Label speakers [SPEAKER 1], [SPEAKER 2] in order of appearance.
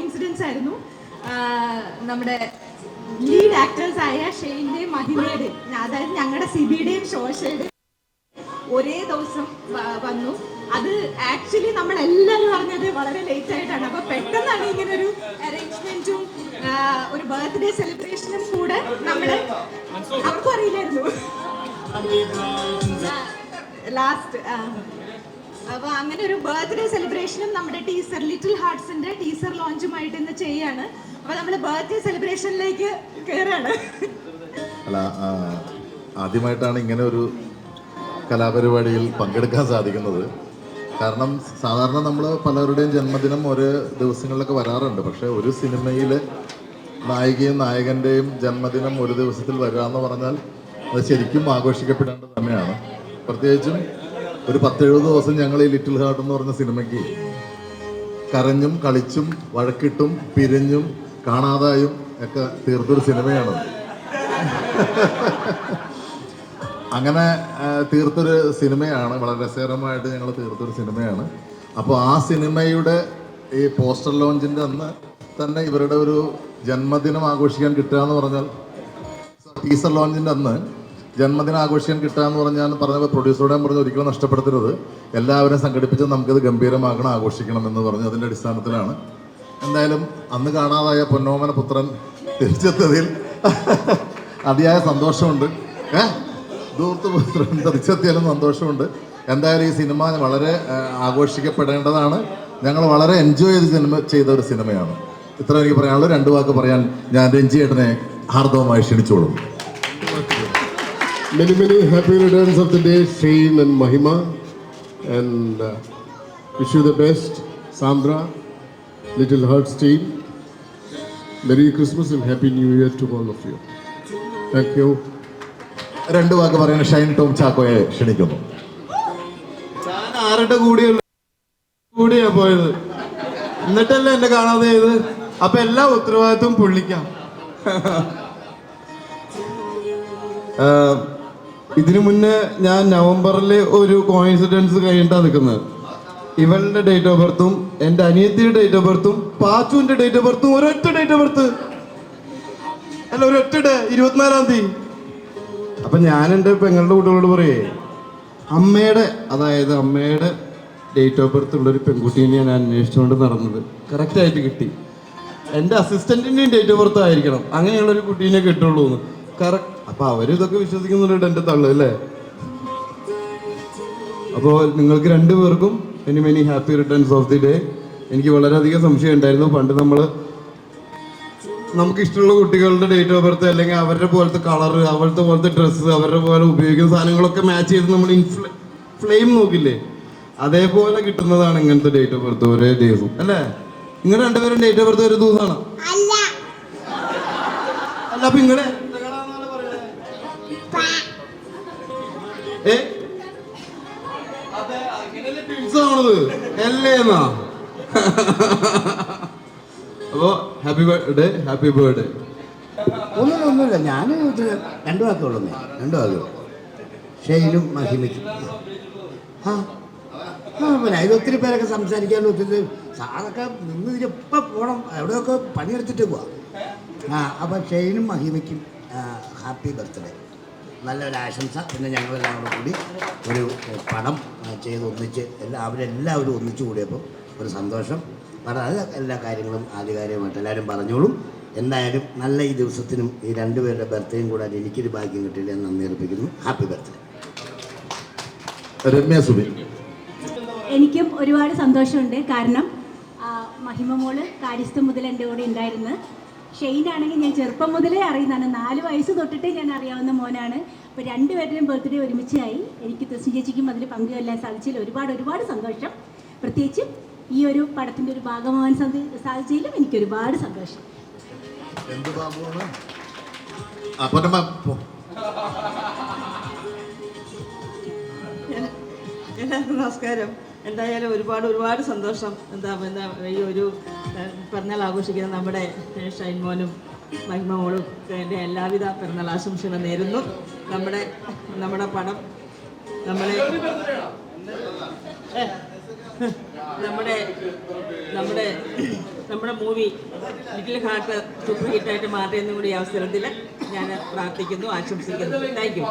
[SPEAKER 1] Coincidence ആയിരുന്നു. നമ്മുടെ lead actress ആയ ഷെയിന്റെയും മഹിമയുടെയും അതായത് ഞങ്ങളുടെ സിബിയുടെയും ശോഷയുടെയും ഒരേ ദിവസം വന്നു. അത് ആക്ച്വലി നമ്മൾ എല്ലാവരും വളരെ ലേറ്റ് ആയിട്ടാണ്. അപ്പൊ പെട്ടെന്നാണ് ഇങ്ങനെ ഒരു അറേഞ്ച്മെന്റും ഒരു ബർത്ത്ഡേ സെലിബ്രേഷനും കൂടെ നമ്മൾ അവർക്കും അറിയില്ലായിരുന്നു. ലാസ്റ്റ് അപ്പൊ അങ്ങനെ ഒരു ബർത്ത്ഡേ സെലിബ്രേഷനും നമ്മുടെ ടീസർ ലിറ്റിൽ ഹാർട്ട്സിന്റെ ടീസർ ലോഞ്ചുമായിട്ട് ഇന്ന് ചെയ്യാണ്. അപ്പൊ നമ്മൾ ബർത്ത്ഡേ സെലിബ്രേഷനിലേക്ക് കയറാണ്
[SPEAKER 2] അല്ല ആദ്യമായിട്ടാണ് ഇങ്ങനെ ഒരു കലാപരിപാടിയിൽ പങ്കെടുക്കാൻ സാധിക്കുന്നത്. കാരണം സാധാരണ നമ്മൾ പലരുടെയും ജന്മദിനം ഓരോ ദിവസങ്ങളിലൊക്കെ വരാറുണ്ട്. പക്ഷേ ഒരു സിനിമയിൽ നായികയും നായകന്റെയും ജന്മദിനം ഒരു ദിവസത്തിൽ വരിക എന്ന് പറഞ്ഞാൽ അത് ശരിക്കും ആഘോഷിക്കപ്പെടേണ്ടത് തന്നെയാണ്. പ്രത്യേകിച്ചും ഒരു പത്തെഴുപത് ദിവസം ഞങ്ങൾ ഈ ലിറ്റിൽ ഹാർട്ട് എന്ന് പറഞ്ഞ സിനിമയ്ക്ക് കരഞ്ഞും കളിച്ചും വഴക്കിട്ടും പിരിഞ്ഞും കാണാതായും ഒക്കെ തീർത്തൊരു സിനിമയാണ്. അങ്ങനെ തീർത്തൊരു സിനിമയാണ് വളരെ രസകരമായിട്ട് ഞങ്ങൾ തീർത്തൊരു സിനിമയാണ്. അപ്പോൾ ആ സിനിമയുടെ ഈ പോസ്റ്റർ ലോഞ്ചിന്റെ അന്ന് തന്നെ ഇവരുടെ ഒരു ജന്മദിനം ആഘോഷിക്കാൻ കിട്ടുക എന്ന് പറഞ്ഞാൽ ടീസർ ലോഞ്ചിന്റെ അന്ന് ജന്മദിനം ആഘോഷിക്കാൻ കിട്ടുക എന്ന് പറഞ്ഞാൽ പറഞ്ഞപ്പോൾ പ്രൊഡ്യൂസറോടെ പറഞ്ഞു ഒരിക്കലും നഷ്ടപ്പെടുത്തരുത്. എല്ലാവരും സംഘടിപ്പിച്ച് നമുക്കത് ഗംഭീരമാക്കണം ആഘോഷിക്കണം എന്ന് പറഞ്ഞു അതിന്റെ അടിസ്ഥാനത്തിലാണ്. എന്തായാലും അന്ന് കാണാതായ പൊന്നോമന പുത്രൻ തിരിച്ചെത്തതിൽ അതിയായ സന്തോഷമുണ്ട്. ഏ? ദൂർത്ത് പുത്രൻ തിരിച്ചെത്തിയാലും സന്തോഷമുണ്ട്. എന്തായാലും ഈ സിനിമ വളരെ ആഘോഷിക്കപ്പെടേണ്ടതാണ്. ഞങ്ങൾ വളരെ എൻജോയ് ചെയ്ത് സിനിമ ചെയ്ത ഒരു സിനിമയാണ്. ഇത്ര എനിക്ക് പറയാനുള്ളൂ. രണ്ട് വാക്ക് പറയാൻ ഞാൻ രഞ്ജി ഏട്ടനെ ഹാർദവമായി ക്ഷണിച്ചോളും.
[SPEAKER 3] Many, many happy returns of the day, Shane and Mahima. And uh, wish you the best, Sandra, Little Hearts team. Merry Christmas and Happy New Year to all of you. Thank you.
[SPEAKER 2] രണ്ട് വാക്ക് പറയുന്ന ഷൈൻ ടോം ചാക്കോയെ ക്ഷണിക്കുന്നു
[SPEAKER 4] ഞാൻ ആരുടെ കൂടെയുള്ള കൂടിയാ പോയത് എന്നിട്ടല്ലേ എന്നെ കാണാതെ ചെയ്ത് അപ്പൊ എല്ലാ ഉത്തരവാദിത്വം പുള്ളിക്കാം ഇതിനു മുന്നേ ഞാൻ നവംബറിൽ ഒരു കോയിൻസിഡൻസ് കഴിഞ്ഞിട്ടാണ് നിൽക്കുന്നത് ഇവളുടെ ഡേറ്റ് ഓഫ് ബർത്തും എന്റെ അനിയത്തിയുടെ ഡേറ്റ് ഓഫ് ബർത്തും പാച്ചുവിന്റെ ഡേറ്റ് ഓഫ് ബർത്തും ഒരൊറ്റ ഡേറ്റ് ഓഫ് ബർത്ത് അല്ല ഒരൊറ്റ ഡേ ഇരുപത്തിനാലാം തീയതി. അപ്പൊ ഞാൻ എന്റെ പെങ്ങളുടെ കുട്ടികളോട് പറയേ അമ്മയുടെ അതായത് അമ്മയുടെ ഡേറ്റ് ഓഫ് ബർത്ത് ഉള്ള ഒരു പെൺകുട്ടീനെ ഞാൻ അന്വേഷിച്ചുകൊണ്ട് നടന്നത്. കറക്റ്റ് ആയിട്ട് കിട്ടി. എന്റെ അസിസ്റ്റന്റിന്റെയും ഡേറ്റ് ഓഫ് ബർത്ത് ആയിരിക്കണം. അങ്ങനെയുള്ള ഒരു കുട്ടീനെ കിട്ടുള്ളൂ എന്ന് കറക്റ്റ് അപ്പൊ അവരും ഇതൊക്കെ വിശ്വസിക്കുന്നുണ്ട് എന്റെ തള്ളു അല്ലേ? അപ്പോൾ നിങ്ങൾക്ക് രണ്ടുപേർക്കും many many happy returns of the day എനിക്ക് വളരെയധികം സംശയം ഉണ്ടായിരുന്നു. പണ്ട് നമ്മൾ നമുക്ക് ഇഷ്ടമുള്ള കുട്ടികളുടെ ഡേറ്റ് ഓഫ് ബർത്ത് അല്ലെങ്കിൽ അവരുടെ പോലത്തെ കളർ അവരുടെ പോലത്തെ ഡ്രസ്സ് അവരുടെ പോലെ ഉപയോഗിക്കുന്ന സാധനങ്ങളൊക്കെ മാച്ച് ചെയ്ത് നമ്മൾ ഫ്ലെയിം നോക്കില്ലേ? അതേപോലെ കിട്ടുന്നതാണ് ഇങ്ങനത്തെ ഡേറ്റ് ഓഫ് ബർത്ത് ഒരേ ദിവസം അല്ലേ? നിങ്ങൾ രണ്ടുപേരും ഡേറ്റ് ഓഫ് ബർത്ത് ഒരു ദിവസമാണ്. അല്ല. അപ്പൊ ഇങ്ങളെ അപ്പോ ഹാപ്പി ബർത്ത്ഡേ ഹാപ്പി ബർത്ത്ഡേ
[SPEAKER 5] ഒന്നുമില്ല. ഒന്നുമില്ല ഞാൻ രണ്ടു വാക്കേ രണ്ടു വാക്കേ ഷെയിലും പിന്നെ ഇത് ഒത്തിരി പേരൊക്കെ സംസാരിക്കാൻ ഒത്തിരി സാറൊക്കെ നിന്ന് ഇതിലിപ്പം പോണം. എവിടെയൊക്കെ പണിയെടുത്തിട്ട് പോവാം. ആ അപ്പം ഷെയിനും മഹിമയ്ക്കും ഹാപ്പി ബർത്ത്ഡേ നല്ലൊരു ആശംസ പിന്നെ ഞങ്ങളെല്ലാം കൂടെ കൂടി ഒരു പടം ചെയ്ത് ഒന്നിച്ച് എല്ലാ അവരെല്ലാവരും ഒന്നിച്ചു കൂടിയപ്പോൾ ഒരു സന്തോഷം. പറഞ്ഞത് എല്ലാ കാര്യങ്ങളും ആധികാരികമായിട്ട് എല്ലാവരും പറഞ്ഞോളും. എന്തായാലും നല്ല ഈ ദിവസത്തിനും ഈ രണ്ടുപേരുടെ ബർത്ത്ഡേയും കൂടാതെ എനിക്കൊരു ഭാഗ്യം കിട്ടിയില്ല എന്ന് നന്ദി അർപ്പിക്കുന്നു. ഹാപ്പി ബർത്ത്ഡേ
[SPEAKER 2] രമ്യ സുബിൻ
[SPEAKER 6] എനിക്കും ഒരുപാട് സന്തോഷമുണ്ട്. കാരണം മഹിമ മോൾ കാര്യസ്ഥം മുതൽ എന്റെ കൂടെ ഉണ്ടായിരുന്നു. ഷെയ്നാണെങ്കിൽ ഞാൻ ചെറുപ്പം മുതലേ അറിയുന്നതാണ്. നാല് വയസ്സ് തൊട്ടിട്ടേ ഞാൻ അറിയാവുന്ന മോനാണ്. അപ്പോൾ രണ്ടുപേരുടെയും ബർത്ത്ഡേ ഒരുമിച്ചായി. എനിക്ക് തെസ്സിൻ ചേച്ചിക്കും അതിൽ പങ്കുവല്ലാൻ സാധിച്ചതിൽ ഒരുപാട് ഒരുപാട് സന്തോഷം. പ്രത്യേകിച്ച് ഈ ഒരു പടത്തിന്റെ ഒരു ഭാഗമാവാൻ സാധി- സാധിച്ചതിലും എനിക്ക് ഒരുപാട് സന്തോഷം.
[SPEAKER 2] എന്ത് ബാബുവാണ്.
[SPEAKER 7] എല്ലാവർക്കും നമസ്കാരം. എന്തായാലും ഒരുപാട് ഒരുപാട് സന്തോഷം. എന്താ എന്താ ഈ ഒരു പിറന്നാൾ ആഘോഷിക്കുന്ന നമ്മുടെ ഷൈൻമോനും മഹിമോളും എന്റെ എല്ലാവിധ പിറന്നാൾ ആശംസകളും നേരുന്നു. നമ്മുടെ നമ്മുടെ പടം നമ്മളെ നമ്മുടെ നമ്മുടെ നമ്മുടെ മൂവി ലിറ്റിൽ ഹാർട്ട് സൂപ്പർ ഹിറ്റായിട്ട് മാറിയെന്നും കൂടി അവസരത്തിൽ ഞാൻ പ്രാർത്ഥിക്കുന്നു ആശംസിക്കുന്നു. Thank you